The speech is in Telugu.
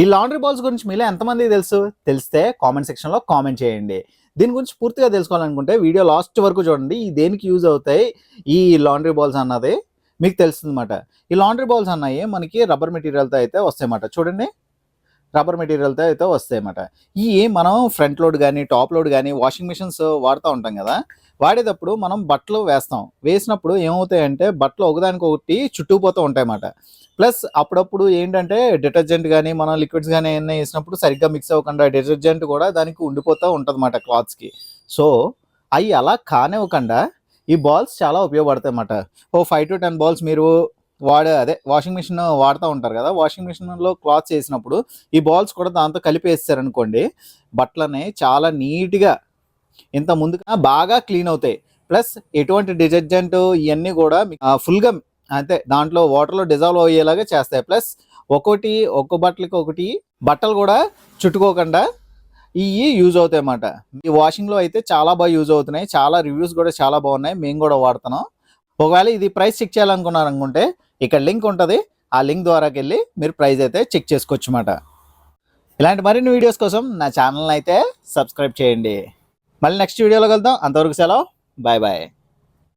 ఈ లాండ్రీ బాల్స్ గురించి మీలో ఎంతమంది తెలుసు? తెలిస్తే కామెంట్ సెక్షన్లో కామెంట్ చేయండి. దీని గురించి పూర్తిగా తెలుసుకోవాలనుకుంటే వీడియో లాస్ట్ వరకు చూడండి. ఈ దేనికి యూజ్ అవుతాయి? ఈ లాండ్రీ బాల్స్ అన్నది మీకు తెలుస్తుందన్నమాట. ఈ లాండ్రీ బాల్స్ అన్నాయి మనకి రబ్బర్ మెటీరియల్తో అయితే వస్తాయన్నమాట. చూడండి. రబ్బర్ మెటీరియల్తో అయితే వస్తాయన్నమాట. ఈ మనం ఫ్రంట్ లోడ్ కానీ టాప్ లోడ్ కానీ వాషింగ్ మిషన్స్ వాడుతూ ఉంటాం కదా వాడేటప్పుడు మనం బట్టలు వేస్తాం. వేసినప్పుడు ఏమవుతాయంటే బట్టలు ఒకదానికొకటి చుట్టుకుపోతూ ఉంటాయన్నమాట. ప్లస్ అప్పుడప్పుడు ఏంటంటే డిటర్జెంట్ కానీ మనం లిక్విడ్స్ కానీ ఏమైనా వేసినప్పుడు సరిగ్గా మిక్స్ అవ్వకుండా డిటర్జెంట్ కూడా దానికి ఉండిపోతూ ఉంటుంది అన్నమాట క్లాత్స్కి సో అవి అలా కానివ్వకుండా ఈ బాల్స్ చాలా ఉపయోగపడతాయి అన్నమాట ఓ ఫైవ్ టు టెన్ బాల్స్ మీరు వాడే అదే వాషింగ్ మిషన్ వాడుతూ ఉంటారు కదా వాషింగ్ మిషన్లో క్లాత్స్ వేసినప్పుడు ఈ బాల్స్ కూడా దాంతో కలిపి వేస్తారనుకోండి బట్టలని చాలా నీట్గా ఇంత ముందుగా బాగా క్లీన్ అవుతాయి. ప్లస్ ఎటువంటి డిటర్జెంట్ ఇవన్నీ కూడా ఫుల్గా అంతే దాంట్లో వాటర్లో డిజాల్వ్ అయ్యేలాగా చేస్తాయి. ప్లస్ ఒకటి ఒక్క బట్టలకి ఒకటి బట్టలు కూడా చుట్టుకోకుండా ఇవి యూజ్ అవుతాయి అన్నమాట. ఈ వాషింగ్లో అయితే చాలా బాగా యూజ్ అవుతున్నాయి చాలా రివ్యూస్ కూడా చాలా బాగున్నాయి మేము కూడా వాడుతున్నాం. ఒకవేళ ఇది ప్రైస్ చెక్ చేయాలనుకున్నారు అనుకుంటే ఇక్కడ లింక్ ఉంటుంది. ఆ లింక్ ద్వారాకి వెళ్ళి మీరు ప్రైస్ అయితే చెక్ చేసుకోవచ్చు అన్నమాట ఇలాంటి మరిన్ని వీడియోస్ కోసం నా ఛానల్ని అయితే సబ్స్క్రైబ్ చేయండి. మళ్ళీ నెక్స్ట్ వీడియోలో కలుద్దాం. అంతవరకు సెలవు. Bye bye.